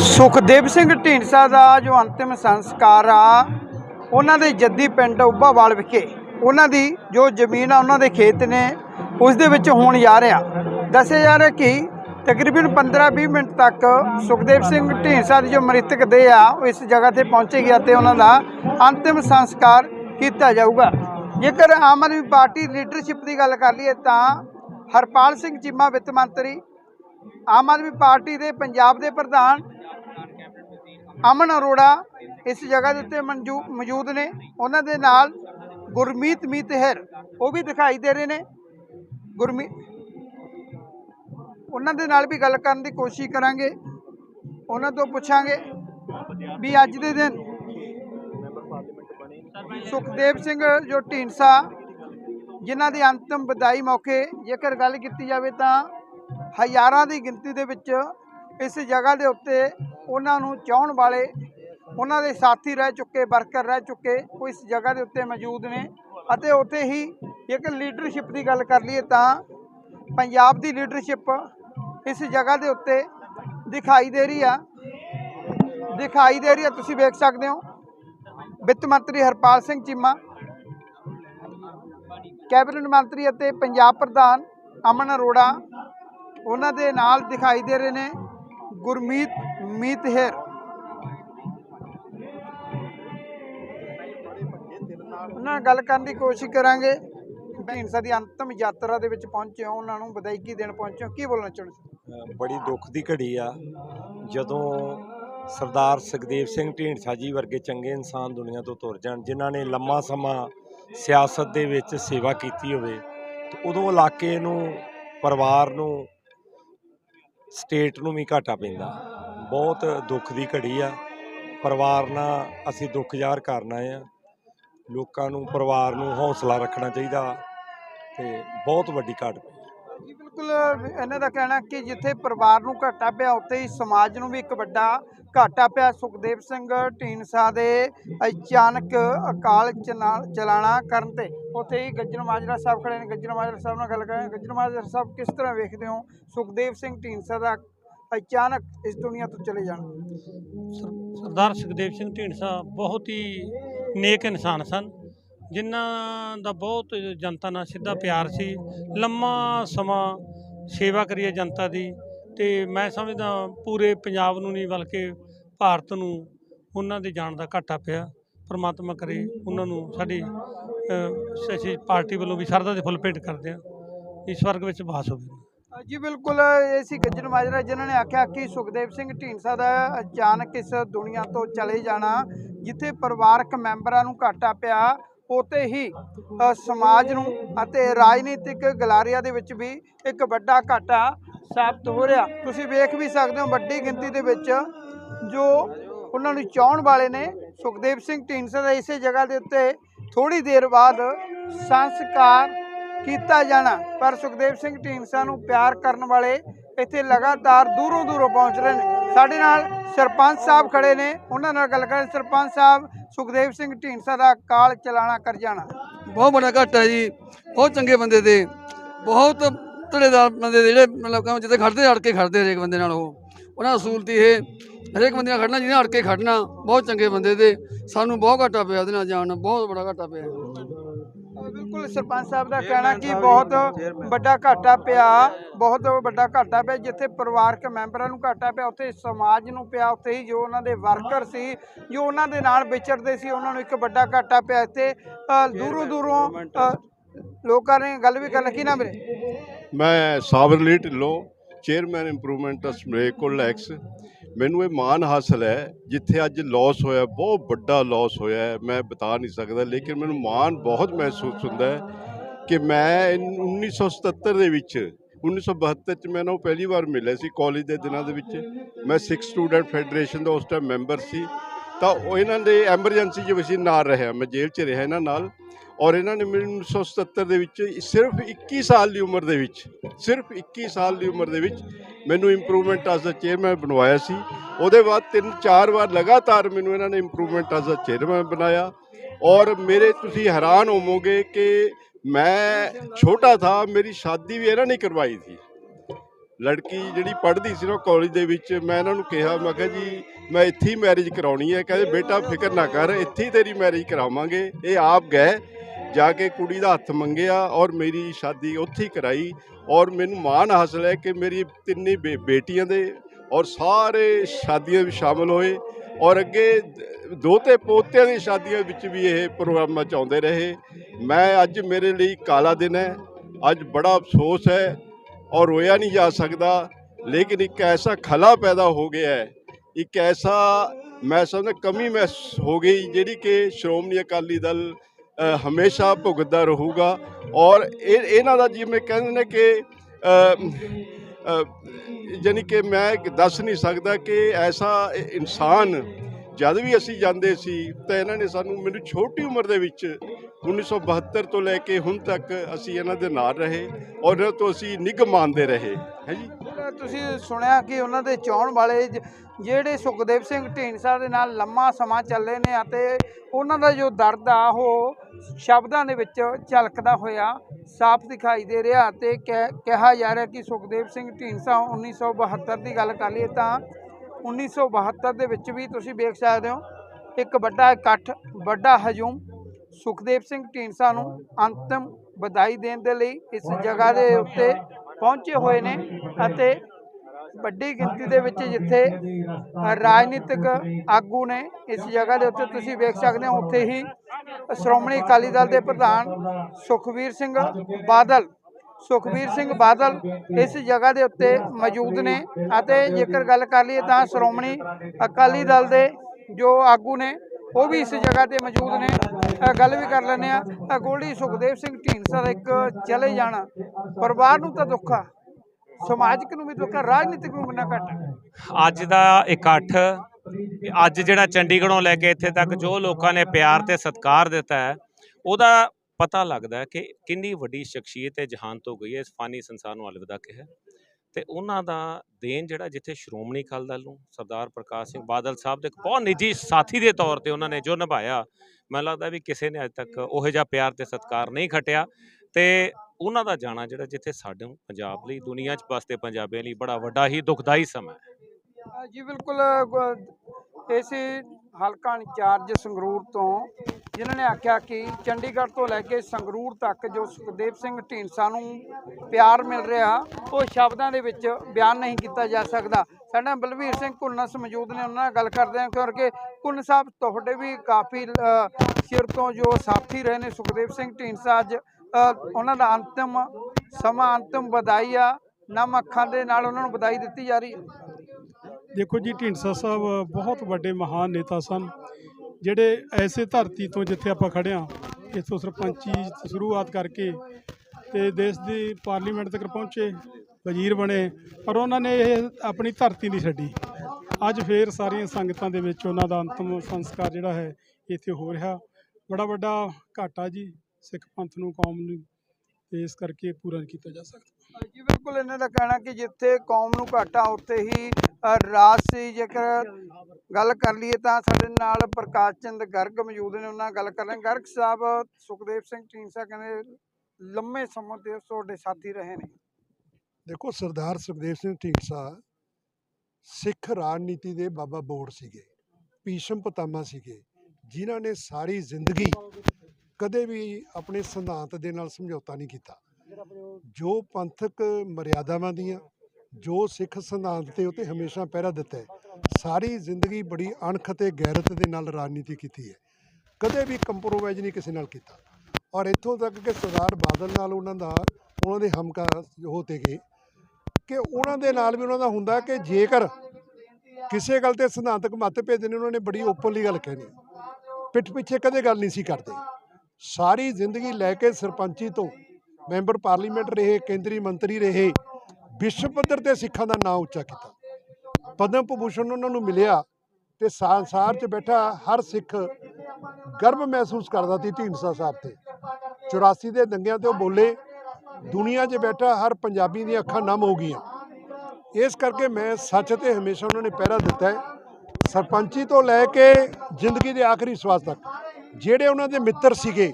ਸੁਖਦੇਵ ਸਿੰਘ ਢੀਂਡਸਾ ਦਾ ਜੋ ਅੰਤਿਮ ਸੰਸਕਾਰ ਆ, ਉਹਨਾਂ ਦੇ ਜੱਦੀ ਪਿੰਡ ਉੱਭਾਵਾਲ ਵਿਖੇ, ਉਹਨਾਂ ਦੀ ਜੋ ਜ਼ਮੀਨ ਆ, ਉਹਨਾਂ ਦੇ ਖੇਤ ਨੇ, ਉਸ ਦੇ ਵਿੱਚ ਹੋਣ ਜਾ ਰਿਹਾ। ਦੱਸਿਆ ਜਾ ਰਿਹਾ ਕਿ ਤਕਰੀਬਨ 15-20 ਮਿੰਟ ਤੱਕ ਸੁਖਦੇਵ ਸਿੰਘ ਢੀਂਡਸਾ ਦੀ ਜੋ ਮ੍ਰਿਤਕ ਦੇਹ ਆ, ਉਹ ਇਸ ਜਗ੍ਹਾ ਤੇ ਪਹੁੰਚੇਗੀ ਅਤੇ ਉਹਨਾਂ ਦਾ ਅੰਤਿਮ ਸੰਸਕਾਰ ਕੀਤਾ ਜਾਊਗਾ। ਜੇਕਰ ਆਮ ਆਦਮੀ ਪਾਰਟੀ ਲੀਡਰਸ਼ਿਪ ਦੀ ਗੱਲ ਕਰ ਲਈਏ ਤਾਂ ਹਰਪਾਲ ਸਿੰਘ ਚੀਮਾ ਵਿੱਤ ਮੰਤਰੀ ਆਮ ਆਦਮੀ ਪਾਰਟੀ ਦੇ ਪੰਜਾਬ ਦੇ ਪ੍ਰਧਾਨ ਅਮਨ ਅਰੋੜਾ ਇਸ ਜਗ੍ਹਾ ਦੇ ਉੱਤੇ ਮਨਜੂ- ਮੌਜੂਦ ਨੇ। ਉਹਨਾਂ ਦੇ ਨਾਲ ਗੁਰਮੀਤ ਮੀਤਹਿਰ, ਉਹ ਵੀ ਦਿਖਾਈ ਦੇ ਰਹੇ ਨੇ। ਗੁਰਮੀਤ ਉਹਨਾਂ ਦੇ ਨਾਲ ਵੀ ਗੱਲ ਕਰਨ ਦੀ ਕੋਸ਼ਿਸ਼ ਕਰਾਂਗੇ। ਉਹਨਾਂ ਤੋਂ ਪੁੱਛਾਂਗੇ ਵੀ ਅੱਜ ਦੇ ਦਿਨ ਸੁਖਦੇਵ ਸਿੰਘ ਜੋ ਢੀਂਡਸਾ, ਜਿਨ੍ਹਾਂ ਦੀ ਅੰਤਮ ਵਿਦਾਈ ਮੌਕੇ ਜੇਕਰ ਗੱਲ ਕੀਤੀ ਜਾਵੇ ਤਾਂ ਹਜ਼ਾਰਾਂ ਦੀ ਗਿਣਤੀ ਦੇ ਵਿੱਚ ਇਸ ਜਗ੍ਹਾ ਦੇ ਉੱਤੇ ਉਹਨਾਂ ਨੂੰ ਚਾਹਣ ਵਾਲੇ, ਉਹਨਾਂ ਦੇ ਸਾਥੀ ਰਹਿ ਚੁੱਕੇ, ਵਰਕਰ ਰਹਿ ਚੁੱਕੇ ਉਹ ਇਸ ਜਗ੍ਹਾ ਦੇ ਉੱਤੇ ਮੌਜੂਦ ਨੇ ਅਤੇ ਉੱਥੇ ਹੀ ਜੇਕਰ ਲੀਡਰਸ਼ਿਪ ਦੀ ਗੱਲ ਕਰ ਲਈਏ ਤਾਂ ਪੰਜਾਬ ਦੀ ਲੀਡਰਸ਼ਿਪ ਇਸ ਜਗ੍ਹਾ ਦੇ ਉੱਤੇ ਦਿਖਾਈ ਦੇ ਰਹੀ ਆ। ਦਿਖਾਈ ਦੇ ਰਹੀ ਆ, ਤੁਸੀਂ ਵੇਖ ਸਕਦੇ ਹੋ। ਵਿੱਤ ਮੰਤਰੀ ਹਰਪਾਲ ਸਿੰਘ ਚੀਮਾ, ਕੈਬਨਿਟ ਮੰਤਰੀ ਅਤੇ ਪੰਜਾਬ ਪ੍ਰਧਾਨ ਅਮਨ ਅਰੋੜਾ ਉਹਨਾਂ ਦੇ ਨਾਲ ਦਿਖਾਈ ਦੇ ਰਹੇ ਨੇ ਗੁਰਮੀਤ ਮੀਤਹਿਰ ਉਹਨਾਂ ਨਾਲ ਗੱਲ ਕਰਨ ਦੀ ਕੋਸ਼ਿਸ਼ ਕਰਾਂਗੇ। ਢੀਂਡਸਾ ਦੀ ਅੰਤਮ ਯਾਤਰਾ ਦੇ ਵਿੱਚ ਪਹੁੰਚੇ ਹੋ, ਉਹਨਾਂ ਨੂੰ ਵਿਦਾਇਗੀ ਦੇਣ ਪਹੁੰਚੇ ਹੋ? ਕੀ ਬੋਲਣਾ ਚਾਹੁੰਦੇ ਬੜੀ ਦੁੱਖ ਦੀ ਘੜੀ ਆ। ਜਦੋਂ ਸਰਦਾਰ ਸੁਖਦੇਵ ਸਿੰਘ ਢੀਂਡਸਾ ਜੀ ਵਰਗੇ ਚੰਗੇ ਇਨਸਾਨ ਦੁਨੀਆ ਤੋਂ ਤੁਰ ਜਾਣ, ਜਿਨ੍ਹਾਂ ਨੇ ਲੰਮਾ ਸਮਾਂ ਸਿਆਸਤ ਦੇ ਵਿੱਚ ਸੇਵਾ ਕੀਤੀ ਹੋਵੇ, ਤੇ ਉਦੋਂ ਇਲਾਕੇ ਨੂੰ, ਪਰਿਵਾਰ ਨੂੰ ਸਟੇਟ ਨੂੰ ਵੀ ਘਾਟਾ ਪੈਂਦਾ। ਬਹੁਤ ਦੁੱਖ ਦੀ ਘੜੀ ਆ। ਪਰਿਵਾਰ ਨਾਲ ਅਸੀਂ ਦੁੱਖ ਜ਼ਾਹਰ ਕਰਨਾ ਆ। ਲੋਕਾਂ ਨੂੰ, ਪਰਿਵਾਰ ਨੂੰ ਹੌਸਲਾ ਰੱਖਣਾ ਚਾਹੀਦਾ ਤੇ ਬਹੁਤ ਵੱਡੀ ਘਾਟ ਪਈ। ਬਿਲਕੁਲ ਇਹਨਾਂ ਦਾ ਕਹਿਣਾ ਕਿ ਜਿੱਥੇ ਪਰਿਵਾਰ ਨੂੰ ਘਾਟਾ ਪਿਆ, ਉੱਥੇ ਹੀ ਸਮਾਜ ਨੂੰ ਵੀ ਇੱਕ ਵੱਡਾ ਘਾਟਾ ਪਿਆ। ਸੁਖਦੇਵ ਸਿੰਘ ਢੀਂਡਸਾ ਦੇ ਅਚਾਨਕ ਅਕਾਲ ਚਨਾ- ਚਲਾਣਾ ਕਰਨ ਤੇ ਉੱਥੇ ਹੀ ਗੱਜਣ ਮਾਜਰਾ ਸਾਹਿਬ ਖੜੇ ਨੇ। ਗੱਜਣ ਮਾਜਰਾ ਸਾਹਿਬ ਨਾਲ ਗੱਲ ਕਰਾਂਗੇ ਗੱਜਣ ਮਾਜਰਾ ਸਾਹਿਬ, ਕਿਸ ਤਰ੍ਹਾਂ ਵੇਖਦੇ ਹੋ ਸੁਖਦੇਵ ਸਿੰਘ ਢੀਂਡਸਾ ਦਾ ਅਚਾਨਕ ਇਸ ਦੁਨੀਆ ਤੋਂ ਚਲੇ ਜਾਣ? ਸਰ- ਸਰਦਾਰ ਸੁਖਦੇਵ ਸਿੰਘ ਢੀਂਡਸਾ ਬਹੁਤ ਹੀ ਨੇਕ ਇਨਸਾਨ ਸਨ। ਜਿਨ੍ਹਾਂ ਦਾ ਬਹੁਤ ਜਨਤਾ ਨਾਲ ਸਿੱਧਾ ਪਿਆਰ ਸੀ। ਲੰਮਾ ਸਮਾਂ ਸੇਵਾ ਕਰੀਏ ਜਨਤਾ ਦੀ ਤੇ ਮੈਂ ਸਮਝਦਾ ਪੂਰੇ ਪੰਜਾਬ ਨੂੰ ਨਹੀਂ ਬਲਕਿ ਭਾਰਤ ਨੂੰ ਉਹਨਾਂ ਦੇ ਜਾਣ ਦਾ ਘਾਟਾ ਪਿਆ। ਪਰਮਾਤਮਾ ਕਰੇ ਉਹਨਾਂ ਨੂੰ ਸਾਡੀ ਅਸੀਂ ਪਾਰਟੀ ਵੱਲੋਂ ਵੀ ਸਰਦਾ ਦੇ ਫੁੱਲ ਭੇਟ ਕਰਦੇ ਹਾਂ। ਇਸ ਵਰਗ ਵਿੱਚ ਬਾਸ ਹੋਵੇ। ਜੀ ਬਿਲਕੁਲ, ਇਹ ਸੀ ਗੱਜਣ ਮਾਜਰਾ ਜਿਨ੍ਹਾਂ ਨੇ ਆਖਿਆ ਕਿ ਸੁਖਦੇਵ ਸਿੰਘ ਢੀਂਡਸਾ ਦਾ ਅਚਾਨਕ ਇਸ ਦੁਨੀਆ ਤੋਂ ਚਲੇ ਜਾਣਾ, ਜਿੱਥੇ ਪਰਿਵਾਰਕ ਮੈਂਬਰਾਂ ਨੂੰ ਘਾਟਾ ਪਿਆ ਉਤੇ ਹੀ ਸਮਾਜ ਨੂੰ ਅਤੇ ਰਾਜਨੀਤਿਕ ਗਲਾਰਿਆਂ ਦੇ ਵਿੱਚ ਵੀ ਇੱਕ ਵੱਡਾ ਘਾਟਾ ਸਾਬਤ ਹੋ ਰਿਹਾ। ਤੁਸੀਂ ਵੇਖ ਵੀ ਸਕਦੇ ਹੋ ਵੱਡੀ ਗਿਣਤੀ ਦੇ ਵਿੱਚ ਜੋ ਉਹਨਾਂ ਨੂੰ ਚਾਹਣ ਵਾਲੇ ਨੇ, ਸੁਖਦੇਵ ਸਿੰਘ ਢੀਂਡਸਾ ਦਾ ਇਸੇ ਜਗ੍ਹਾ ਦੇ ਉੱਤੇ ਥੋੜੀ ਦੇਰ ਬਾਅਦ ਸੰਸਕਾਰ ਕੀਤਾ ਜਾਣਾ। ਪਰ ਸੁਖਦੇਵ ਸਿੰਘ ਢੀਂਡਸਾ ਨੂੰ ਪਿਆਰ ਕਰਨ ਵਾਲੇ ਇੱਥੇ ਲਗਾਤਾਰ ਦੂਰੋਂ ਦੂਰੋਂ ਪਹੁੰਚ ਰਹੇ ਨੇ। ਸਾਡੇ ਨਾਲ ਸਰਪੰਚ ਸਾਹਿਬ ਖੜੇ ਨੇ। ਉਹਨਾਂ ਨਾਲ ਗੱਲ ਕਰਾਂ ਸਰਪੰਚ ਸਾਹਿਬ ਸੁਖਦੇਵ ਸਿੰਘ ਢੀਂਡਸਾ ਦਾ ਕਾਲ ਚਲਾਣਾ ਕਰ ਜਾਣਾ। ਬਹੁਤ ਬੜਾ ਘਾਟਾ ਹੈ ਜੀ, ਬਹੁਤ ਚੰਗੇ ਬੰਦੇ ਤੇ, ਬਹੁਤ ਧੜੇਦਾਰ ਬੰਦੇ ਦੇ ਜਿਹੜੇ ਮਤਲਬ ਕੰਮ ਜਿੱਥੇ ਖੜਦੇ ਅੜ ਕੇ ਖੜਦੇ ਹਰੇਕ ਬੰਦੇ ਨਾਲ ਉਹ। ਉਹਨਾਂ ਦਾ ਅਸੂਲ ਤੀ ਇਹ, ਹਰੇਕ ਬੰਦੇ ਨਾਲ ਖੜਨਾ ਜਿਹਨਾਂ ਅੜ ਕੇ ਖੜਨਾ ਬਹੁਤ ਚੰਗੇ ਬੰਦੇ ਤੇ, ਸਾਨੂੰ ਬਹੁਤ ਘਾਟਾ ਪਿਆ ਉਹਦੇ ਨਾਲ ਜਾਣ ਬਹੁਤ ਬੜਾ ਘਾਟਾ ਪਿਆ। ਬਿਲਕੁਲ ਸਰਪੰਚ ਸਾਹਿਬ ਦਾ ਕਹਿਣਾ ਕਿ ਬਹੁਤ ਵੱਡਾ ਘਾਟਾ ਪਿਆ ਬਹੁਤ ਵੱਡਾ ਘਾਟਾ ਪਿਆ ਜਿੱਥੇ ਪਰਿਵਾਰਕ ਮੈਂਬਰਾਂ ਨੂੰ ਘਾਟਾ ਪਿਆ ਉੱਥੇ ਸਮਾਜ ਨੂੰ ਪਿਆ ਉੱਥੇ ਹੀ ਜੋ ਉਹਨਾਂ ਦੇ ਵਰਕਰ ਸੀ ਜੋ ਉਹਨਾਂ ਦੇ ਨਾਲ ਵਿਚਰਦੇ ਸੀ ਉਹਨਾਂ ਨੂੰ ਇੱਕ ਵੱਡਾ ਘਾਟਾ ਪਿਆ ਇੱਥੇ। ਦੂਰੋਂ ਦੂਰੋਂ ਲੋਕਾਂ ਨੇ ਗੱਲ ਵੀ ਕਰ ਲੱਗੀ ਨਾ ਵੀਰੇ? ਮੈਂ ਸਾਬਰਲੀ ਢਿੱਲੋਂ ਚੇਅਰਮੈਨ ਇੰਪਰੂਵਮੈਂਟ ਸਮਰੇਕ ਕੋਲੈਕਸ ਮੈਨੂੰ ਇਹ ਮਾਣ ਹਾਸਲ ਹੈ, ਜਿੱਥੇ ਅੱਜ ਲਾਸ ਹੋਇਆ, ਬਹੁਤ ਵੱਡਾ ਲਾਸ ਹੋਇਆ ਮੈਂ ਬਤਾ ਨਹੀਂ ਸਕਦਾ, ਲੇਕਿਨ ਮੈਨੂੰ ਮਾਣ ਬਹੁਤ ਮਹਿਸੂਸ ਹੁੰਦਾ ਹੈ ਕਿ ਮੈਂ ਇਨ- 1977 ਦੇ ਵਿੱਚ 1972 ਚ ਮੈਂ ਇਹਨਾਂ ਨੂੰ ਪਹਿਲੀ ਵਾਰ ਮਿਲਿਆ ਸੀ ਕਾਲਜ ਦੇ ਦਿਨਾਂ ਦੇ ਵਿੱਚ। ਮੈਂ ਸਿੱਖ ਸਟੂਡੈਂਟ ਫੈਡਰੇਸ਼ਨ ਦਾ ਉਸ ਟਾਈਮ ਮੈਂਬਰ ਸੀ। ਤਾਂ ਉਹ ਇਹਨਾਂ ਦੇ ਐਮਰਜੈਂਸੀ ਚ ਵਸੀ ਨਾਲ ਰਿਹਾ ਮੈਂ ਜੇਲ੍ਹ 'ਚ ਰਿਹਾ ਇਹਨਾਂ ਨਾਲ। ਔਰ ਇਹਨਾਂ ਨੇ ਮੈਨੂੰ 1977 ਦੇ ਵਿੱਚ ਸਿਰਫ 21 ਸਾਲ ਦੀ ਉਮਰ ਦੇ ਵਿੱਚ, ਸਿਰਫ 21 ਸਾਲ ਦੀ ਉਮਰ ਦੇ ਵਿੱਚ ਮੈਨੂੰ ਇੰਪਰੂਵਮੈਂਟ ਐਜ਼ ਦਾ ਚੇਅਰਮੈਨ ਬਣਵਾਇਆ ਸੀ। ਉਹਦੇ ਬਾਅਦ ਤਿੰਨ ਚਾਰ ਵਾਰ ਲਗਾਤਾਰ ਮੈਨੂੰ ਇਹਨਾਂ ਨੇ ਇੰਪਰੂਵਮੈਂਟ ਐਜ਼ ਦਾ ਚੇਅਰਮੈਨ ਬਣਾਇਆ। ਔਰ ਮੇਰੇ ਤੁਸੀਂ ਹੈਰਾਨ ਹੋਵੋਗੇ ਕਿ ਮੈਂ ਛੋਟਾ ਥਾ, ਮੇਰੀ ਸ਼ਾਦੀ ਵੀ ਇਹਨਾਂ ਨੇ ਕਰਵਾਈ ਸੀ। ਲੜਕੀ ਜਿਹੜੀ ਪੜ੍ਹਦੀ ਸੀ ਨਾ ਕਾਲਜ ਦੇ ਵਿੱਚ, ਮੈਂ ਇਹਨਾਂ ਨੂੰ ਕਿਹਾ, ਮੈਂ ਕਿਹਾ ਜੀ, ਮੈਂ ਇੱਥੇ ਹੀ ਮੈਰਿਜ ਕਰਾਉਣੀ ਹੈ। ਕਹਿੰਦੇ, ਬੇਟਾ, ਫਿਕਰ ਨਾ ਕਰ, ਇੱਥੇ ਹੀ ਤੇਰੀ ਮੈਰਿਜ ਕਰਾਵਾਂਗੇ। ਇਹ ਆਪ ਗਏ। ਜਾ ਕੇ ਕੁੜੀ ਦਾ ਹੱਥ ਮੰਗਿਆ ਔਰ ਮੇਰੀ ਸ਼ਾਦੀ ਉੱਥੇ ਕਰਾਈ ਔਰ ਮੈਨੂੰ ਮਾਣ ਹਾਸਲ ਹੈ ਕਿ ਮੇਰੀ ਤਿੰਨੇ ਬੇ- ਬੇਟੀਆਂ ਦੇ ਔਰ ਸਾਰੇ ਸ਼ਾਦੀਆਂ ਵਿੱਚ ਸ਼ਾਮਲ ਹੋਏ ਔਰ ਅੱਗੇ ਦੋਤੇ ਪੋਤਿਆਂ ਦੀ ਸ਼ਾਦੀਆਂ ਵਿੱਚ ਵੀ ਇਹ ਪ੍ਰੋਗਰਾਮ ਚ ਆਉਂਦੇ ਰਹੇ। ਮੈਂ ਅੱਜ ਮੇਰੇ ਲਈ ਕਾਲਾ ਦਿਨ ਹੈ, ਅੱਜ ਬੜਾ ਅਫਸੋਸ ਹੈ ਔਰ ਰੋਇਆ ਨਹੀਂ ਜਾ ਸਕਦਾ, ਲੇਕਿਨ ਇੱਕ ਐਸਾ ਖਲਾ ਪੈਦਾ ਹੋ ਗਿਆ ਹੈ, ਇੱਕ ਐਸਾ ਮੈਂ ਸਮਝਦਾ ਕਮੀ ਮਹਿਸੂਸ ਹੋ ਗਈ ਜਿਹੜੀ ਕਿ ਸ਼੍ਰੋਮਣੀ ਅਕਾਲੀ ਦਲ ਹਮੇਸ਼ਾ ਭੁਗਤਦਾ ਰਹੂਗਾ ਔਰ ਇਹ ਇਹਨਾਂ ਦਾ ਜਿਵੇਂ ਕਹਿੰਦੇ ਨੇ ਕਿ ਅ, ਯਾਨੀ ਕਿ ਮੈਂ ਦੱਸ ਨਹੀਂ ਸਕਦਾ ਕਿ ਐਸਾ ਇਨਸਾਨ ਜਦ ਵੀ ਅਸੀਂ ਜਾਂਦੇ ਸੀ ਤਾਂ ਇਹਨਾਂ ਨੇ ਸਾਨੂੰ ਮੈਨੂੰ ਛੋਟੀ ਉਮਰ ਦੇ ਵਿੱਚ 1972 ਤੋਂ ਲੈ ਕੇ ਹੁਣ ਤੱਕ ਅਸੀਂ ਇਹਨਾਂ ਦੇ ਨਾਲ ਰਹੇ ਔਰ ਇਹਨਾਂ ਤੋਂ ਅਸੀਂ ਨਿੱਘ ਮਾਣਦੇ ਰਹੇ ਹੈ ਜੀ? ਤੁਸੀਂ ਸੁਣਿਆ ਕਿ ਉਹਨਾਂ ਦੇ ਚਾਹਣ ਵਾਲੇ ਜਿਹੜੇ ਸੁਖਦੇਵ ਸਿੰਘ ਢੀਂਡਸਾ ਦੇ ਨਾਲ ਲੰਮਾ ਸਮਾਂ ਚੱਲੇ ਨੇ ਅਤੇ ਉਹਨਾਂ ਦਾ ਜੋ ਦਰਦ ਆ, ਉਹ ਸ਼ਬਦਾਂ ਦੇ ਵਿੱਚ ਝਲਕਦਾ ਹੋਇਆ ਸਾਫ਼ ਦਿਖਾਈ ਦੇ ਰਿਹਾ ਤੇ ਕਹਿ- ਕਿਹਾ ਜਾ ਰਿਹਾ ਕਿ ਸੁਖਦੇਵ ਸਿੰਘ ਢੀਂਡਸਾ 1972 ਦੀ ਗੱਲ ਕਰ ਲਈਏ ਤਾਂ 1972 ਦੇ ਵਿੱਚ ਵੀ ਤੁਸੀਂ ਵੇਖ ਸਕਦੇ ਹੋ, ਇੱਕ ਵੱਡਾ ਇਕੱਠ, ਵੱਡਾ ਹਜੂਮ ਸੁਖਦੇਵ ਸਿੰਘ ਢੀਂਡਸਾ ਨੂੰ ਅੰਤਿਮ ਵਧਾਈ ਦੇਣ ਦੇ ਲਈ ਇਸ ਜਗ੍ਹਾ ਦੇ ਉੱਤੇ ਪਹੁੰਚੇ ਹੋਏ ਨੇ ਅਤੇ ਵੱਡੀ ਗਿਣਤੀ ਦੇ ਵਿੱਚ ਜਿੱਥੇ ਰਾਜਨੀਤਿਕ ਆਗੂ ਨੇ ਇਸ ਜਗ੍ਹਾ ਦੇ ਉੱਤੇ ਤੁਸੀਂ ਵੇਖ ਸਕਦੇ ਹੋ, ਉੱਥੇ ਹੀ ਸ਼੍ਰੋਮਣੀ ਅਕਾਲੀ ਦਲ ਦੇ ਪ੍ਰਧਾਨ ਸੁਖਵੀਰ ਸਿੰਘ ਬਾਦਲ, ਸੁਖਵੀਰ ਸਿੰਘ ਬਾਦਲ ਇਸ ਜਗ੍ਹਾ ਦੇ ਉੱਤੇ ਮੌਜੂਦ ਨੇ ਅਤੇ ਜੇਕਰ ਗੱਲ ਕਰ ਲਈਏ ਤਾਂ ਸ਼੍ਰੋਮਣੀ ਅਕਾਲੀ ਦਲ ਦੇ ਜੋ ਆਗੂ ਨੇ ਉਹ ਵੀ ਇਸ ਜਗ੍ਹਾ ਤੇ ਮੌਜੂਦ ਨੇ। ਗੱਲ ਵੀ ਕਰ ਲੈਂਦੇ ਆ ਗੋਲਡੀ ਸੁਖਦੇਵ ਸਿੰਘ ਢੀਂਡਸਾ ਦਾ ਇੱਕ ਚਲੇ ਜਾਣਾ। ਪਰਿਵਾਰ ਨੂੰ ਤਾਂ ਦੁੱਖ ਆ ਸਮਾਜਿਕ ਨੂੰ ਵੀ ਦੁੱਖ ਆ ਰਾਜਨੀਤਿਕ ਨੂੰ ਕਿੰਨਾ ਘੱਟ ਅੱਜ ਦਾ ਇਕੱਠ ਅੱਜ ਜਿਹੜਾ ਚੰਡੀਗੜ੍ਹੋਂ ਲੈ ਕੇ ਇੱਥੇ ਤੱਕ ਜੋ ਲੋਕਾਂ ਨੇ ਪਿਆਰ ਤੇ ਸਤਿਕਾਰ ਦਿੱਤਾ ਹੈ, ਉਹਦਾ ਪਤਾ ਲੱਗਦਾ ਕਿ ਕਿੰਨੀ ਵੱਡੀ ਸ਼ਖਸੀਅਤ ਹੈ ਜਹਾਨ ਤੋਂ ਗਈ ਹੈ। ਇਸ ਫਾਨੀ ਸੰਸਾਰ ਨੂੰ ਅਲਵਿਦਾ ਕਿਹਾ ਤੇ ਉਹਨਾਂ ਦਾ ਦੇਣ ਜਿਹੜਾ ਜਿੱਥੇ ਸ਼੍ਰੋਮਣੀ ਅਕਾਲੀ ਦਲ ਨੂੰ ਸਰਦਾਰ ਪ੍ਰਕਾਸ਼ ਸਿੰਘ ਬਾਦਲ ਸਾਹਿਬ ਦੇ ਇੱਕ ਬਹੁਤ ਨਿੱਜੀ ਸਾਥੀ ਦੇ ਤੌਰ ਤੇ ਉਹਨਾਂ ਨੇ ਜੋ ਨਿਭਾਇਆ ਮੈਨੂੰ ਲੱਗਦਾ ਵੀ ਕਿਸੇ ਨੇ ਅੱਜ ਤੱਕ ਉਹੋ ਜਿਹਾ ਪਿਆਰ ਤੇ ਸਤਿਕਾਰ ਨਹੀਂ ਖਟਿਆ ਤੇ ਉਹਨਾਂ ਦਾ ਜਾਣਾ ਜਿਹੜਾ ਜਿੱਥੇ ਸਾਡੇ ਪੰਜਾਬ ਲਈ ਦੁਨੀਆ 'ਚ ਵਸਦੇ ਪੰਜਾਬੀਆਂ ਲਈ ਬੜਾ ਵੱਡਾ ਹੀ ਦੁਖਦਾਈ ਸਮਾਂ ਹੈ। ਜੀ ਬਿਲਕੁਲ ਇਸੇ ਹਲਕਾ ਇੰਚਾਰਜ ਸੰਗਰੂਰ ਤੋਂ ਜਿਨ੍ਹਾਂ ਨੇ ਆਖਿਆ ਕਿ ਚੰਡੀਗੜ੍ਹ ਤੋਂ ਲੈ ਕੇ ਸੰਗਰੂਰ ਤੱਕ ਜੋ ਸੁਖਦੇਵ ਸਿੰਘ ਢੀਂਡਸਾ ਨੂੰ ਪਿਆਰ ਮਿਲ ਰਿਹਾ ਉਹ ਸ਼ਬਦਾਂ ਦੇ ਵਿੱਚ ਬਿਆਨ ਨਹੀਂ ਕੀਤਾ ਜਾ ਸਕਦਾ। ਸਾਡਾ ਬਲਵੀਰ ਸਿੰਘ ਕੁੰਨਸ ਮੌਜੂਦ ਨੇ ਉਹਨਾਂ ਨਾਲ ਗੱਲ ਕਰਦੇ ਹਾਂ ਕਿਉਂਕਿ ਕੁੰਨ ਸਾਹਿਬ ਤੁਹਾਡੇ ਵੀ ਕਾਫੀ ਅ, ਚਿਰ ਤੋਂ ਜੋ ਸਾਥੀ ਰਹੇ ਨੇ ਸੁਖਦੇਵ ਸਿੰਘ ਢੀਂਡਸਾ ਅੱਜ ਉਹਨਾਂ ਦਾ ਅੰਤਿਮ ਸਮਾਂ ਅੰਤਿਮ ਵਧਾਈ ਆ। ਨਮ ਅੱਖਾਂ ਦੇ ਨਾਲ ਉਹਨਾਂ ਨੂੰ ਵਧਾਈ ਦਿੱਤੀ ਜਾ ਰਹੀ ਹੈ। ਦੇਖੋ ਜੀ ਢੀਂਡਸਾ ਸਾਹਿਬ ਬਹੁਤ ਵੱਡੇ ਮਹਾਨ ਨੇਤਾ ਸਨ। ਜਿਹੜੇ ਐਸੇ ਧਰਤੀ ਤੋਂ ਜਿੱਥੇ ਆਪਾਂ ਖੜੇ ਹਾਂ, ਇੱਥੋਂ ਸਰਪੰਚੀ ਸ਼ੁਰੂਆਤ ਕਰਕੇ ਤੇ ਦੇਸ਼ ਦੀ ਪਾਰਲੀਮੈਂਟ ਤੱਕ ਪਹੁੰਚੇ, ਵਜ਼ੀਰ ਬਣੇ, ਪਰ ਉਹਨਾਂ ਨੇ ਇਹ ਆਪਣੀ ਧਰਤੀ ਨਹੀਂ ਛੱਡੀ। ਅੱਜ ਫੇਰ ਸਾਰੀਆਂ ਸੰਗਤਾਂ ਦੇ ਵਿੱਚ ਉਹਨਾਂ ਦਾ ਅੰਤਮ ਸੰਸਕਾਰ ਜਿਹੜਾ ਹੈ, ਇੱਥੇ ਹੋ ਰਿਹਾ। ਬੜਾ ਵੱਡਾ ਘਾਟਾ ਜੀ, ਸਿੱਖ ਪੰਥ ਨੂੰ, ਕੌਮ ਨੂੰ, ਤੇ ਇਸ ਕਰਕੇ ਪੂਰਾ ਨਹੀਂ ਕੀਤਾ ਜਾ ਸਕਦਾ। ਜੀ ਬਿਲਕੁਲ ਇਹਨਾਂ ਦਾ ਕਹਿਣਾ ਕਿ ਜਿੱਥੇ ਕੌਮ ਨੂੰ ਘਾਟਾ, ਉੱਥੇ ਹੀ ਰਾਜ ਸੀ, ਜੇਕਰ ਗੱਲ ਕਰ ਲਈਏ ਤਾਂ ਸਾਡੇ ਨਾਲ ਪ੍ਰਕਾਸ਼ ਚੰਦ ਗਰਗ ਮੌਜੂਦ ਨੇ, ਉਹਨਾਂ ਗੱਲ ਕਰ ਰਹੇ ਗਰਗ ਸਾਹਿਬ, ਸੁਖਦੇਵ ਸਿੰਘ ਢੀਂਡਸਾ ਕਹਿੰਦੇ ਲੰਮੇ ਸਮੇਂ ਤੋਂ ਤੁਹਾਡੇ ਸਾਥੀ ਰਹੇ ਨੇ। ਦੇਖੋ, ਸਰਦਾਰ ਸੁਖਦੇਵ ਸਿੰਘ ਢੀਂਡਸਾ ਸਿੱਖ ਰਾਜਨੀਤੀ ਦੇ ਬਾਬਾ ਬੋੜ ਸੀਗੇ, ਭੀਸ਼ਮ ਪਤਾਮਾ ਸੀਗੇ, ਜਿਨ੍ਹਾਂ ਨੇ ਸਾਰੀ ਜ਼ਿੰਦਗੀ ਕਦੇ ਵੀ ਆਪਣੇ ਸਿਧਾਂਤ ਦੇ ਨਾਲ ਸਮਝੌਤਾ ਨਹੀਂ ਕੀਤਾ। ਜੋ ਪੰਥਕ ਮਰਿਆਦਾਵਾਂ ਦੀਆਂ ਜੋ ਸਿੱਖ ਸਿਧਾਂਤ ਤੇ ਉਤੇ ਹਮੇਸ਼ਾ ਪਹਿਰਾ ਦਿੱਤਾ ਹੈ, ਸਾਰੀ ਜ਼ਿੰਦਗੀ ਬੜੀ ਅਣਖ ਤੇ ਗੈਰਤ ਦੇ ਨਾਲ ਰਾਜਨੀਤੀ ਕੀਤੀ ਹੈ। ਕਦੇ ਵੀ ਕੰਪਰੋਮਾਈਜ਼ ਨਹੀਂ ਕਿਸੇ ਨਾਲ ਕੀਤਾ। ਔਰ ਇੱਥੋਂ ਤੱਕ ਕਿ ਸਰਦਾਰ ਬਾਦਲ ਨਾਲ ਉਹਨਾਂ ਦਾ, ਉਹਨਾਂ ਦੇ ਹਮਕਾ ਹੋ ਤੇ ਗਏ ਕਿ ਉਹਨਾਂ ਦੇ ਨਾਲ ਵੀ ਉਹਨਾਂ ਦਾ ਹੁੰਦਾ ਕਿ ਜੇਕਰ ਕਿਸੇ ਗੱਲ ਤੇ ਸਿਧਾਂਤਕ ਮਤ ਭੇਜਦੇ ਨੇ ਉਹਨਾਂ ਨੇ ਬੜੀ ਓਪਨਲੀ ਗੱਲ ਕਹਿਣੀ ਪਿੱਠ ਪਿੱਛੇ ਕਦੇ ਗੱਲ ਨਹੀਂ ਸੀ ਕਰਦੇ। ਸਾਰੀ ਜ਼ਿੰਦਗੀ ਲੈ ਕੇ ਸਰਪੰਚੀ ਤੋਂ ਮੈਂਬਰ ਪਾਰਲੀਮੈਂਟ ਰਹੇ, ਕੇਂਦਰੀ ਮੰਤਰੀ ਰਹੇ ਵਿਸ਼ਵ ਪੱਧਰ ਤੇ ਸਿੱਖਾਂ ਦਾ ਨਾਂ ਉੱਚਾ ਕੀਤਾ। ਪਦਮ ਭੂਸ਼ਣ ਉਹਨਾਂ ਨੂੰ ਮਿਲਿਆ ਤੇ ਸੰਸਾਰ 'ਚ ਬੈਠਾ ਹਰ ਸਿੱਖ ਗਰਵ ਮਹਿਸੂਸ ਕਰਦਾ ਸੀ ਢੀਂਡਸਾ ਸਾਹਿਬ ਤੇ। 84 ਦੇ ਦੰਗਿਆਂ ਤੇ ਉਹ ਬੋਲੇ, ਦੁਨੀਆ 'ਚ ਬੈਠਾ ਹਰ ਪੰਜਾਬੀ ਦੀਆਂ ਅੱਖਾਂ ਨਮ ਹੋ ਗਈਆਂ। ਇਸ ਕਰਕੇ ਮੈਂ ਸੱਚ ਤੇ ਹਮੇਸ਼ਾ ਉਹਨਾਂ ਨੇ ਪਹਿਰਾ ਦਿੱਤਾ ਹੈ, ਸਰਪੰਚੀ ਤੋਂ ਲੈ ਕੇ ਜ਼ਿੰਦਗੀ ਦੇ ਆਖਰੀ ਸਵਾਸ ਤੱਕ। ਜਿਹੜੇ ਉਹਨਾਂ ਦੇ ਮਿੱਤਰ ਸੀਗੇ,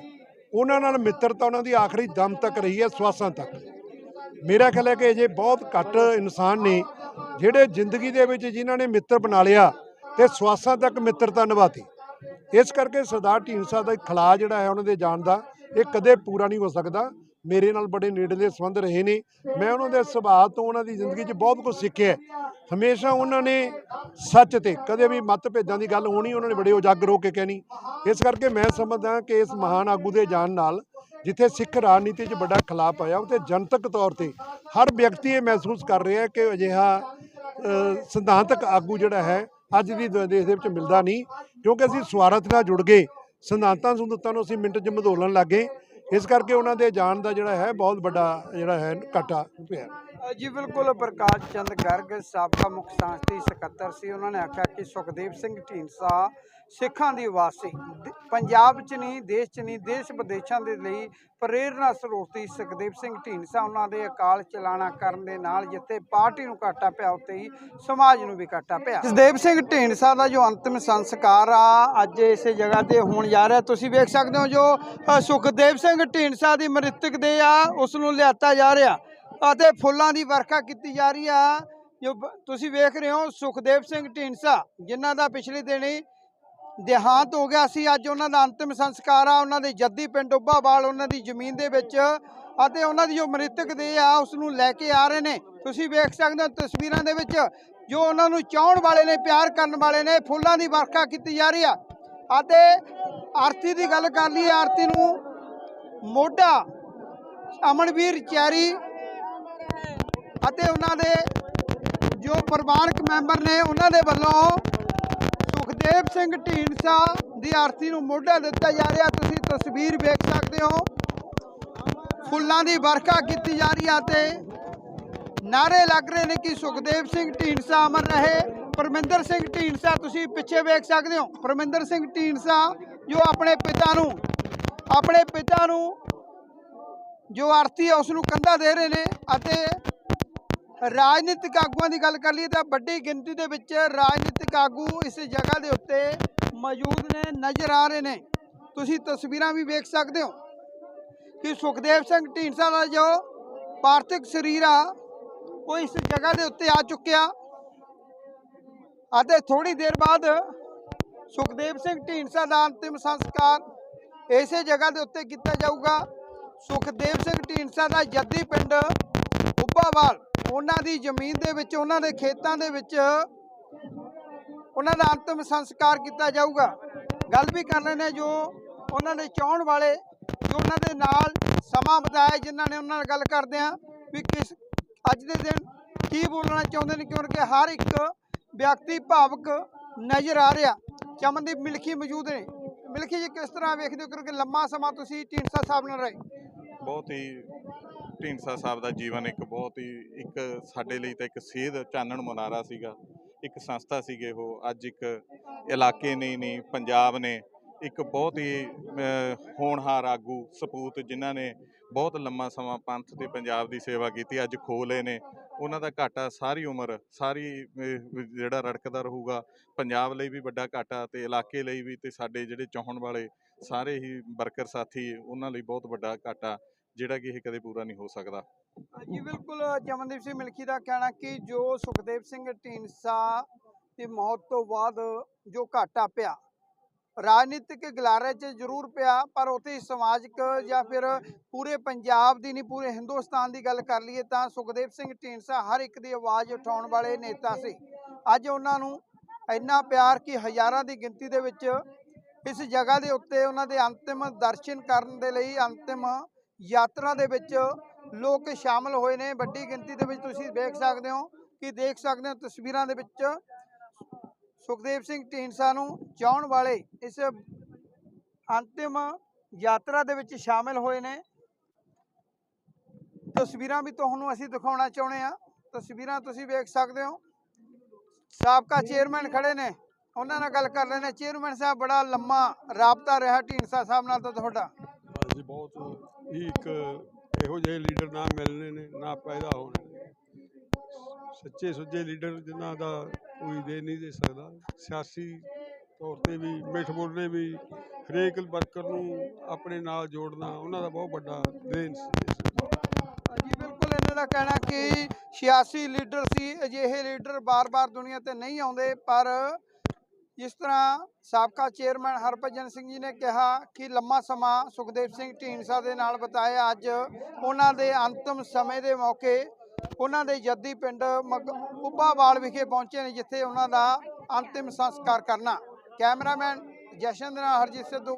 ਉਹਨਾਂ ਨਾਲ ਮਿੱਤਰਤਾ ਉਹਨਾਂ ਦੀ ਆਖਰੀ ਦਮ ਤੱਕ ਰਹੀ ਹੈ, ਸਵਾਸਾਂ ਤੱਕ। ਮੇਰਾ ਖਿਆਲ ਹੈ ਕਿ ਅਜੇ ਬਹੁਤ ਘੱਟ ਇਨਸਾਨ ਨੇ ਜਿਹੜੇ ਜ਼ਿੰਦਗੀ ਦੇ ਵਿੱਚ ਜਿਨ੍ਹਾਂ ਨੇ ਮਿੱਤਰ ਬਣਾ ਲਿਆ ਤੇ ਸਵਾਸਾਂ ਤੱਕ ਮਿੱਤਰਤਾ ਨਿਭਾਤੀ। ਇਸ ਕਰਕੇ ਸਰਦਾਰ ਢੀਂਡਸਾ ਦਾ ਖਲਾ ਜਿਹੜਾ ਹੈ ਉਹਨਾਂ ਦੇ ਜਾਣ ਦਾ, ਇਹ ਕਦੇ ਪੂਰਾ ਨਹੀਂ ਹੋ ਸਕਦਾ। ਮੇਰੇ ਨਾਲ ਬੜੇ ਨੇੜਲੇ ਸੰਬੰਧ ਰਹੇ ਨੇ। ਮੈਂ ਉਹਨਾਂ ਦੇ ਸੁਭਾਅ ਤੋਂ ਉਹਨਾਂ ਦੀ ਜ਼ਿੰਦਗੀ 'ਚ ਬਹੁਤ ਕੁਝ ਸਿੱਖਿਆ ਹਮੇਸ਼ਾ ਉਹਨਾਂ ਨੇ ਸੱਚ ਤੇ ਕਦੇ ਵੀ ਮਤਭੇਦਾਂ ਦੀ ਗੱਲ ਹੋਣੀ, ਉਹਨਾਂ ਨੇ ਬੜੇ ਉਜਾਗਰ ਹੋ ਕੇ ਕਹਿਣੀ। ਇਸ ਕਰਕੇ ਮੈਂ ਸਮਝਦਾ ਕਿ ਇਸ ਮਹਾਨ ਆਗੂ ਦੇ ਜਾਣ ਨਾਲ ਜਿੱਥੇ ਸਿੱਖ ਰਾਜਨੀਤੀ 'ਚ ਵੱਡਾ ਖਿਲਾਫ ਆਇਆ, ਉੱਥੇ ਜਨਤਕ ਤੌਰ ਤੇ ਹਰ ਵਿਅਕਤੀ ਇਹ ਮਹਿਸੂਸ ਕਰ ਰਿਹਾ ਕਿ ਅਜਿਹਾ ਸਿਧਾਂਤਕ ਆਗੂ ਜਿਹੜਾ ਹੈ, ਅੱਜ ਦੀ ਦ- ਦੇਸ਼ ਦੇ ਵਿੱਚ ਮਿਲਦਾ ਨਹੀਂ, ਕਿਉਂਕਿ ਅਸੀਂ ਸਵਾਰਥ ਨਾਲ ਜੁੜ ਗਏ, ਸਿਧਾਂਤਾਂ ਸੰਦੂਤਾਂ ਨੂੰ ਅਸੀਂ ਮਿੰਟ 'ਚ ਮਧੋਲਣ ਲੱਗੇ ਇਸ ਕਰਕੇ ਉਹਨਾਂ ਦੇ ਜਾਣ ਦਾ ਜਿਹੜਾ ਹੈ, ਬਹੁਤ ਵੱਡਾ ਜਿਹੜਾ ਹੈ, ਘਾਟਾ ਪਿਆ। ਜੀ ਬਿਲਕੁਲ, ਪ੍ਰਕਾਸ਼ ਚੰਦ ਗਰਗ ਸਾਬਕਾ ਮੁੱਖ ਸੰਸਦੀ, ਸਕੱਤਰ ਸੀ। ਉਹਨਾਂ ਨੇ ਆਖਿਆ ਕਿ ਸੁਖਦੇਵ ਸਿੰਘ ਢੀਂਡਸਾ ਸਿੱਖਾਂ ਦੀ ਵਾਸੀ ਪੰਜਾਬ 'ਚ ਨਹੀਂ ਦੇਸ਼ 'ਚ ਨਹੀਂ ਦੇਸ਼ ਵਿਦੇਸ਼ਾਂ ਦੇ ਲਈ ਪ੍ਰੇਰਨਾ ਸਰੋਤ ਸੀ ਸੁਖਦੇਵ ਸਿੰਘ ਢੀਂਡਸਾ। ਉਹਨਾਂ ਦੇ ਅਕਾਲ ਚਲਾਣਾ ਕਰਨ ਦੇ ਨਾਲ ਜਿੱਥੇ ਪਾਰਟੀ ਨੂੰ ਘਾਟਾ ਪਿਆ ਉੱਤੇ ਹੀ ਸਮਾਜ ਨੂੰ ਵੀ ਘਾਟਾ ਪਿਆ। ਸੁਖਦੇਵ ਸਿੰਘ ਢੀਂਡਸਾ ਦਾ ਜੋ ਅੰਤਿਮ ਸੰਸਕਾਰ ਆ, ਅੱਜ ਇਸੇ ਜਗ੍ਹਾ ਤੇ ਹੋਣ ਜਾ ਰਿਹਾ, ਤੁਸੀਂ ਵੇਖ ਸਕਦੇ ਹੋ ਜੋ ਸੁਖਦੇਵ ਸਿੰਘ ਢੀਂਡਸਾ ਦੀ ਮ੍ਰਿਤਕ ਦੇ ਆ, ਉਸ ਨੂੰ ਲਿਆਤਾ ਜਾ ਰਿਹਾ ਅਤੇ ਫੁੱਲਾਂ ਦੀ ਵਰਖਾ ਕੀਤੀ ਜਾ ਰਹੀ ਆ। ਜੋ ਤੁਸੀਂ ਵੇਖ ਰਹੇ ਹੋ ਸੁਖਦੇਵ ਸਿੰਘ ਢੀਂਡਸਾ, ਜਿਨ੍ਹਾਂ ਦਾ ਪਿਛਲੇ ਦਿਨੀ ਦੇਹਾਂਤ ਹੋ ਗਿਆ ਸੀ। ਅੱਜ ਉਹਨਾਂ ਦਾ ਅੰਤਿਮ ਸੰਸਕਾਰ ਆ। ਉਹਨਾਂ ਦੇ ਜੱਦੀ ਪਿੰਡ ਉੱਭਾਵਾਲ, ਉਹਨਾਂ ਦੀ ਜ਼ਮੀਨ ਦੇ ਵਿੱਚ ਅਤੇ ਉਹਨਾਂ ਦੀ ਜੋ ਮ੍ਰਿਤਕ ਦੇ ਆ ਉਸ ਨੂੰ ਲੈ ਕੇ ਆ ਰਹੇ ਨੇ। ਤੁਸੀਂ ਵੇਖ ਸਕਦੇ ਹੋ ਤਸਵੀਰਾਂ ਦੇ ਵਿੱਚ ਜੋ ਉਹਨਾਂ ਨੂੰ ਚਾਹਣ ਵਾਲੇ ਨੇ, ਪਿਆਰ ਕਰਨ ਵਾਲੇ ਨੇ, ਫੁੱਲਾਂ ਦੀ ਵਰਖਾ ਕੀਤੀ ਜਾ ਰਹੀ ਆ। ਅਤੇ ਆਰਤੀ ਦੀ ਗੱਲ ਕਰ ਲਈਏ, ਆਰਤੀ ਨੂੰ ਮੋਢਾ ਅਮਨਵੀਰ ਚੈਰੀ ਅਤੇ ਉਹਨਾਂ ਦੇ ਜੋ ਪਰਿਵਾਰਕ ਮੈਂਬਰ ਨੇ, ਉਹਨਾਂ ਦੇ ਵੱਲੋਂ ਸੁਖਦੇਵ ਸਿੰਘ ਢੀਂਡਸਾ ਦੀ ਆਰਤੀ ਨੂੰ ਮੋਢਾ ਦਿੱਤਾ ਜਾ ਰਿਹਾ। ਤੁਸੀਂ ਤਸਵੀਰ ਵੇਖ ਸਕਦੇ ਹੋ। ਫੁੱਲਾਂ ਦੀ ਵਰਖਾ ਕੀਤੀ ਜਾ ਰਹੀ ਆ ਤੇ ਨਾਰੇ ਲੱਗ ਰਹੇ ਨੇ ਕਿ ਸੁਖਦੇਵ ਸਿੰਘ ਢੀਂਡਸਾ ਅਮਰ ਰਹੇ। ਪਰਮਿੰਦਰ ਸਿੰਘ ਢੀਂਡਸਾ, ਤੁਸੀਂ ਪਿੱਛੇ ਵੇਖ ਸਕਦੇ ਹੋ। ਪਰਮਿੰਦਰ ਸਿੰਘ ਢੀਂਡਸਾ, ਜੋ ਆਪਣੇ ਪਿਤਾ ਨੂੰ, ਆਪਣੇ ਪਿਤਾ ਨੂੰ ਜੋ ਆਰਤੀ ਹੈ ਉਸ ਨੂੰ ਕੰਧਾ ਦੇ ਰਹੇ ਨੇ ਅਤੇ ਰਾਜਨੀਤਿਕ ਆਗੂਆਂ ਦੀ ਗੱਲ ਕਰ ਲਈਏ ਤਾਂ ਵੱਡੀ ਗਿਣਤੀ ਦੇ ਵਿੱਚ ਰਾਜਨੀਤਿਕ ਆਗੂ ਇਸ ਜਗ੍ਹਾ ਦੇ ਉੱਤੇ ਮੌਜੂਦ ਨੇ, ਨਜ਼ਰ ਆ ਰਹੇ ਨੇ। ਤੁਸੀਂ ਤਸਵੀਰਾਂ ਵੀ ਵੇਖ ਸਕਦੇ ਹੋ ਕਿ ਸੁਖਦੇਵ ਸਿੰਘ ਢੀਂਡਸਾ ਦਾ ਜੋ ਪਾਰਥਿਕ ਸਰੀਰ ਆ, ਉਹ ਇਸ ਜਗ੍ਹਾ ਦੇ ਉੱਤੇ ਆ ਚੁੱਕਿਆ। ਅਤੇ ਥੋੜੀ ਦੇਰ ਬਾਅਦ ਸੁਖਦੇਵ ਸਿੰਘ ਢੀਂਡਸਾ ਦਾ ਅੰਤਿਮ ਸੰਸਕਾਰ ਇਸੇ ਜਗ੍ਹਾ ਦੇ ਉੱਤੇ ਕੀਤਾ ਜਾਊਗਾ। ਸੁਖਦੇਵ ਸਿੰਘ ਢੀਂਡਸਾ ਦਾ ਜੱਦੀ ਪਿੰਡ ਉੱਬਾਵਾਲ ਉਹਨਾਂ ਦੀ ਜ਼ਮੀਨ ਦੇ ਵਿੱਚ, ਉਹਨਾਂ ਦੇ ਖੇਤਾਂ ਦੇ ਵਿੱਚ ਉਹਨਾਂ ਦਾ ਅੰਤਿਮ ਸੰਸਕਾਰ ਕੀਤਾ ਜਾਊਗਾ। ਗੱਲ ਵੀ ਕਰ ਰਹੇ ਨੇ ਜੋ ਉਹਨਾਂ ਦੇ ਚਾਹਣ ਵਾਲੇ, ਜੋ ਉਹਨਾਂ ਦੇ ਨਾਲ ਸਮਾਂ ਬਿਤਾਇਆ ਜਿਨ੍ਹਾਂ ਨੇ ਉਹਨਾਂ ਨਾਲ ਗੱਲ ਕਰਦੇ ਆ ਵੀ ਕਿਸ ਅੱਜ ਦੇ ਦਿਨ ਕੀ ਬੋਲਣਾ ਚਾਹੁੰਦੇ ਨੇ, ਕਿਉਂਕਿ ਹਰ ਇੱਕ ਵਿਅਕਤੀ ਭਾਵਕ ਨਜ਼ਰ ਆ ਰਿਹਾ। ਚਮਨਦੀਪ ਮਿਲਖੀ ਮੌਜੂਦ ਨੇ। ਮਿਲਖੀ ਜੀ, ਕਿਸ ਤਰ੍ਹਾਂ ਵੇਖਦੇ ਹੋ? ਕਿਉਂਕਿ ਲੰਮਾ ਸਮਾਂ ਤੁਸੀਂ ਢੀਂਡਸਾ ਸਾਹਿਬ ਨਾਲ ਰਹੇ। ਬਹੁਤ ਹੀ ਢੀਂਡਸਾ ਸਾਹਿਬ ਦਾ ਜੀਵਨ ਇੱਕ ਬਹੁਤ ਹੀ, ਇੱਕ ਸਾਡੇ ਲਈ ਤਾਂ ਇੱਕ ਸੇਧ ਚਾਨਣ ਮੁਨਾਰਾ ਸੀਗਾ। ਇੱਕ ਸੰਸਥਾ ਸੀਗੇ ਉਹ, ਅੱਜ ਇੱਕ ਇਲਾਕੇ ਨੇ ਨਹੀਂ, ਪੰਜਾਬ ਨੇ ਇੱਕ ਬਹੁਤ ਹੀ ਹੋਣਹਾਰ ਆਗੂ, ਸਪੂਤ ਜਿਨ੍ਹਾਂ ਨੇ ਬਹੁਤ ਲੰਮਾ ਸਮਾਂ ਪੰਥ ਤੇ ਪੰਜਾਬ ਦੀ ਸੇਵਾ ਕੀਤੀ, ਅੱਜ ਖੋ ਲਏ ਨੇ। ਉਹਨਾਂ ਦਾ ਘਾਟਾ ਸਾਰੀ ਉਮਰ, ਸਾਰੀ ਜਿਹੜਾ ਰੜਕਦਾ ਰਹੂਗਾ, ਪੰਜਾਬ ਲਈ ਵੀ ਵੱਡਾ ਘਾਟਾ ਤੇ ਇਲਾਕੇ ਲਈ ਵੀ ਤੇ ਸਾਡੇ ਜਿਹੜੇ ਚਾਹਣ ਵਾਲੇ ਸਾਰੇ ਹੀ ਵਰਕਰ ਸਾਥੀ, ਉਹਨਾਂ ਲਈ ਬਹੁਤ ਵੱਡਾ ਘਾਟਾ। ਜਿਹੜਾ ਕਿ ਇਹ ਕਦੇ ਪੂਰਾ ਨਹੀਂ ਹੋ ਸਕਦਾ। ਜੀ ਬਿਲਕੁਲ ਜਮਨਦੀਪ ਸਿੰਘ ਮਿਲਖੀ ਦਾ ਕਹਿਣਾ ਕਿ ਜੋ ਸੁਖਦੇਵ ਸਿੰਘ ਢੀਂਡਸਾ ਦੀ ਮੌਤ ਤੋਂ ਬਾਅਦ ਜੋ ਘਾਟਾ ਪਿਆ, ਰਾਜਨੀਤਿਕ ਗਲਾਰੇ 'ਚ ਜ਼ਰੂਰ ਪਿਆ, ਪਰ ਉੱਥੇ ਸਮਾਜਿਕ ਜਾਂ ਫਿਰ ਪੂਰੇ ਪੰਜਾਬ ਦੀ ਨਹੀਂ, ਪੂਰੇ ਹਿੰਦੁਸਤਾਨ ਦੀ ਗੱਲ ਕਰ ਲਈਏ ਤਾਂ ਸੁਖਦੇਵ ਸਿੰਘ ਢੀਂਡਸਾ ਹਰ ਇੱਕ ਦੀ ਆਵਾਜ਼ ਉਠਾਉਣ ਵਾਲੇ ਨੇਤਾ ਸੀ। ਅੱਜ ਉਹਨਾਂ ਨੂੰ ਇੰਨਾ ਪਿਆਰ ਕਿ ਹਜ਼ਾਰਾਂ ਦੀ ਗਿਣਤੀ ਦੇ ਵਿੱਚ ਇਸ ਜਗ੍ਹਾ ਦੇ ਉੱਤੇ ਉਹਨਾਂ ਦੇ ਅੰਤਿਮ ਦਰਸ਼ਨ ਕਰਨ ਦੇ ਲਈ ਅੰਤਿਮ ਯਾਤਰਾ ਦੇ ਵਿੱਚ ਲੋਕ ਸ਼ਾਮਲ ਹੋਏ ਨੇ। ਵੱਡੀ ਗਿਣਤੀ ਦੇ ਵਿੱਚ ਤੁਸੀਂ ਦੇਖ ਸਕਦੇ ਹੋ ਕਿ ਦੇਖ ਸਕਦੇ ਹੋ ਤਸਵੀਰਾਂ ਦੇ ਵਿੱਚ ਸੁਖਦੇਵ ਸਿੰਘ ਢੀਂਡਸਾ ਨੂੰ ਚਾਹਣ ਵਾਲੇ ਇਸ ਅੰਤਿਮ ਯਾਤਰਾ ਦੇ ਵਿੱਚ ਸ਼ਾਮਲ ਹੋਏ ਨੇ। ਤਸਵੀਰਾਂ ਵੀ ਤੁਹਾਨੂੰ ਅਸੀਂ ਦਿਖਾਉਣਾ ਚਾਹੁੰਦੇ ਆ ਤਸਵੀਰਾਂ ਤੁਸੀਂ ਵੇਖ ਸਕਦੇ ਹੋ। ਸਾਬਕਾ ਚੇਅਰਮੈਨ ਖੜੇ ਨੇ। ਉਹਨਾਂ ਨਾਲ ਗੱਲ ਕਰ ਰਹੇ ਚੇਅਰਮੈਨ ਸਾਹਿਬ, ਬੜਾ ਲੰਮਾ ਰਾਬਤਾ ਰਿਹਾ ਢੀਂਡਸਾ ਸਾਹਿਬ ਨਾਲ ਤਾਂ ਤੁਹਾਡਾ। ਅਸੀਂ ਬਹੁਤ ਹੀ ਇੱਕ ਇਹੋ ਜਿਹੇ ਲੀਡਰ ਨਾ ਮਿਲਣੇ ਨੇ, ਨਾ ਪੈਦਾ ਹੋਣੇ ਨੇ। ਸੱਚੇ ਸੁੱਚੇ ਲੀਡਰ ਜਿਨ੍ਹਾਂ ਦਾ ਕੋਈ ਦੇ ਨਹੀਂ ਦੇ ਸਕਦਾ। ਸਿਆਸੀ ਤੌਰ ਤੇ ਵੀ, ਮਿੱਠ ਬੋਲਣੇ ਵੀ, ਹਰੇਕ ਵਰਕਰ ਨੂੰ ਆਪਣੇ ਨਾਲ ਜੋੜਨਾ ਉਹਨਾਂ ਦਾ ਬਹੁਤ ਵੱਡਾ ਦੇਣ ਸੀ। ਜੀ ਬਿਲਕੁਲ ਇਹਨਾਂ ਦਾ ਦਾ ਕਹਿਣਾ ਕਿ 86 ਲੀਡਰ ਸੀ, ਅਜਿਹੇ ਲੀਡਰ ਬਾਰ-ਬਾਰ ਦੁਨੀਆ ਤੇ ਨਹੀਂ ਆਉਂਦੇ, ਪਰ ਜਿਸ ਤਰ੍ਹਾਂ ਸਾਬਕਾ ਚੇਅਰਮੈਨ ਹਰਭਜਨ ਸਿੰਘ ਜੀ ਨੇ ਕਿਹਾ ਕਿ ਲੰਮਾ ਸਮਾਂ ਸੁਖਦੇਵ ਸਿੰਘ ਢੀਂਡਸਾ ਦੇ ਨਾਲ ਬਤਾਇਆ, ਅੱਜ ਉਹਨਾਂ ਦੇ ਅੰਤਮ ਸਮੇਂ ਦੇ ਮੌਕੇ ਉਹਨਾਂ ਦੇ ਜੱਦੀ ਪਿੰਡ ਮਗ- ਕੁੱਬਾਵਾਲ ਵਿਖੇ ਪਹੁੰਚੇ ਨੇ, ਜਿੱਥੇ ਉਹਨਾਂ ਦਾ ਅੰਤਿਮ ਸੰਸਕਾਰ ਕਰਨਾ। ਕੈਮਰਾਮੈਨ ਜਸ਼ਨ ਦੇ ਨਾਲ ਹਰਜੀਤ ਸਿੱਧੂ